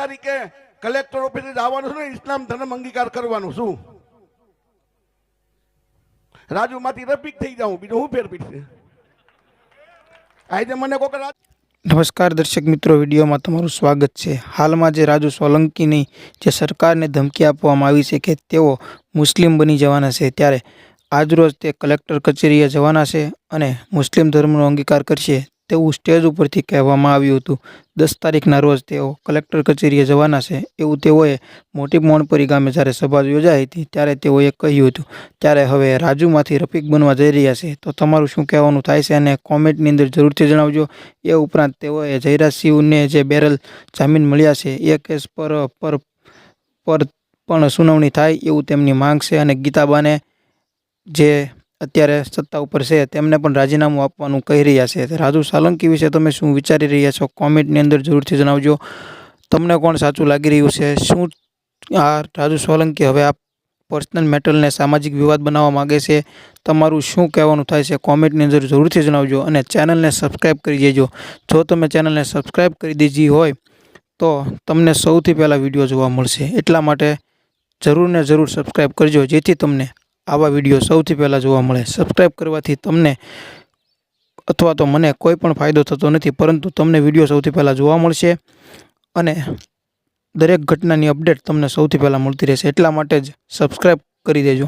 તારીખે કલેક્ટર ઓફિસે જવાનું છે ને, ઇસ્લામ ધર્મ અંગીકાર કરવાનું શું રાજુમાંથી રફીક થઈ જાઉં, બીજું હું ફેર પીડશે? આજે મને કોક રાજ નમસ્કાર દર્શક મિત્રો, વિડીયોમાં તમારું સ્વાગત છે. હાલમાં જે રાજુ સોલંકીની જે સરકારને ધમકી આપવામાં આવી છે કે તેઓ મુસ્લિમ બની જવાના છે, ત્યારે આજરોજ તે કલેક્ટર કચેરીએ જવાના છે અને મુસ્લિમ ધર્મનો અંગીકાર કરશે. તેવું સ્ટેજ ઉપરથી કહેવામાં આવ્યું હતું. દસ તારીખના રોજ તેઓ કલેક્ટર કચેરીએ જવાના છે એવું તેઓએ મોટી મોણપરી ગામે જ્યારે સભા યોજાઈ હતી ત્યારે તેઓએ કહ્યું હતું. ત્યારે હવે રાજુમાંથી રફીક બનવા જઈ રહ્યા છે, તો તમારું શું કહેવાનું થાય છે અને કોમેન્ટની અંદર જરૂરથી જણાવજો. એ ઉપરાંત તેઓએ જયરાજસિંહને જે બેરલ જામીન મળ્યા છે એ કેસ પર પર પર પણ સુનાવણી થાય એવું તેમની માંગ છે અને ગીતાબાને જે અત્યારે સત્તા ઉપર છે, તેમને પણ રાજીનામું આપવાનું કહી રહ્યા છે. રાજુ સાલંકી વિશે તમે શું વિચારી રહ્યા છો? કોમેન્ટની અંદર જરૂરથી જણાવજો. તમને કોણ સાચું લાગી રહ્યું છે? શું આ રાજુ સોલંકી હવે આ પર્સનલ મેટલને સામાજિક વિવાદ બનાવવા માગે છે? તમારું શું કહેવાનું થાય છે? કોમેન્ટની અંદર જરૂરથી જણાવજો અને ચેનલને સબસ્ક્રાઈબ કરી દેજો. જો તમે ચેનલને સબસ્ક્રાઈબ કરી દીધી હોય, તો તમને સૌથી પહેલાં વીડિયો જોવા મળશે. એટલા માટે જરૂર ને જરૂર સબસ્ક્રાઈબ કરજો, જેથી તમને આવા વીડિયો સૌથી પહેલાં જોવા મળે. સબસ્ક્રાઈબ કરવાથી તમને અથવા તો મને કોઈ પણ ફાયદો થતો નથી, પરંતુ તમને વીડિયો સૌથી પહેલાં જોવા મળશે અને દરેક ઘટનાની અપડેટ તમને સૌથી પહેલાં મળતી રહેશે. એટલા માટે જ સબસ્ક્રાઈબ કરી દેજો.